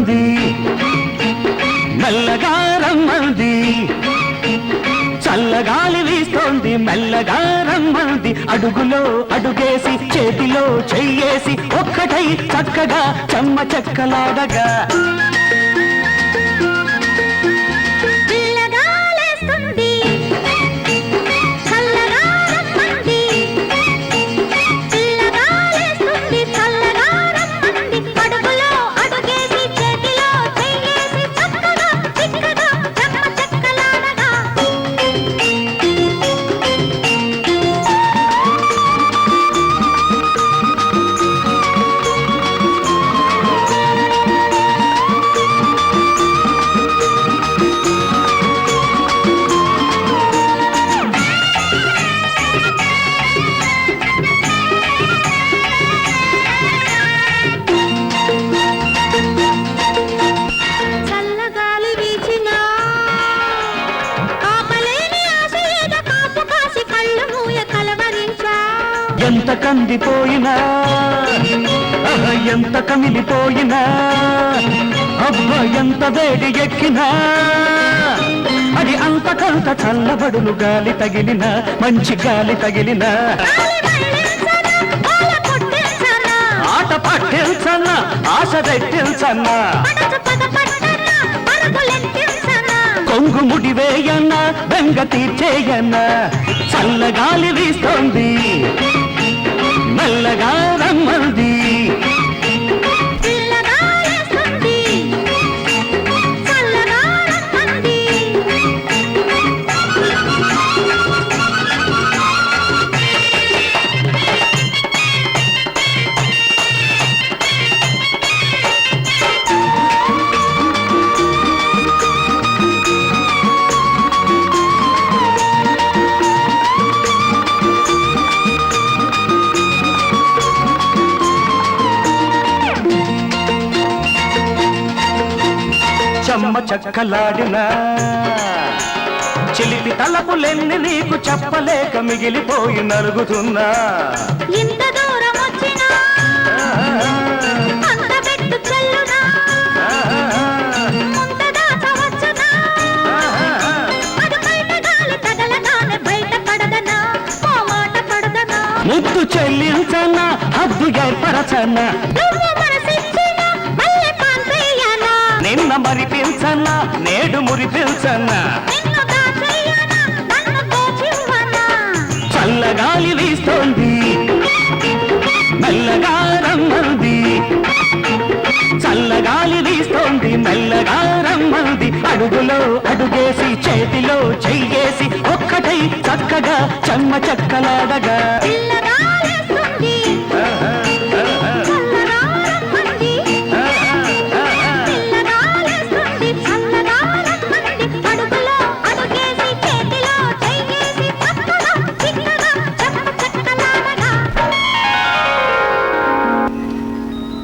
రమ్మంది. మెల్లగా రమ్మంది. చల్లగాలి వీస్తోంది మెల్లగా రమ్మంది. అడుగులో అడుగేసి చేతిలో చెయ్యేసి ఒక్కటై చక్కగా చెమ్మ చెక్కలాడగా. ఎంత కందిపోయినా ఎంత కమిలిపోయినా అబ్బ ఎంత వేడి ఎక్కినా అది అంతకంత చల్లబడులు గాలి తగిలిన మంచి గాలి తగిలిన. ఆట పట్టించన్నా ఆశ రెట్టించన్నా కొంగు ముడివేయన్న బెంగ తీర్చేయన్న చల్లగాలి వీస్తోంది. మెల్లగా రమ్మంది చెమ్మ చక్కలాడిన. చిలిపి తలపులెన్ని నీకు చెప్పలేక మిగిలిపోయి నలుగుతున్నా. ఇంత దూరం వచ్చినా? అంత పెట్టు చెల్లునా? ముంత దాచవచ్చునా అది బయట గాలి తగలగానే బయట పడదనా? ఓ మాట పడదనా? ముద్దు చెల్లించన్నా హద్దు ఏర్పరచన్నా దోచివ్వనా? చల్లగాలి వీస్తోంది. మెల్లగా రమ్మంది. చల్లగాలి వీస్తోంది మెల్లగా రమ్మంది. అడుగులో అడుగేసి చేతిలో చెయ్యేసి ఒక్కటై చక్కగా చెమ్మ చెక్కలాడగా.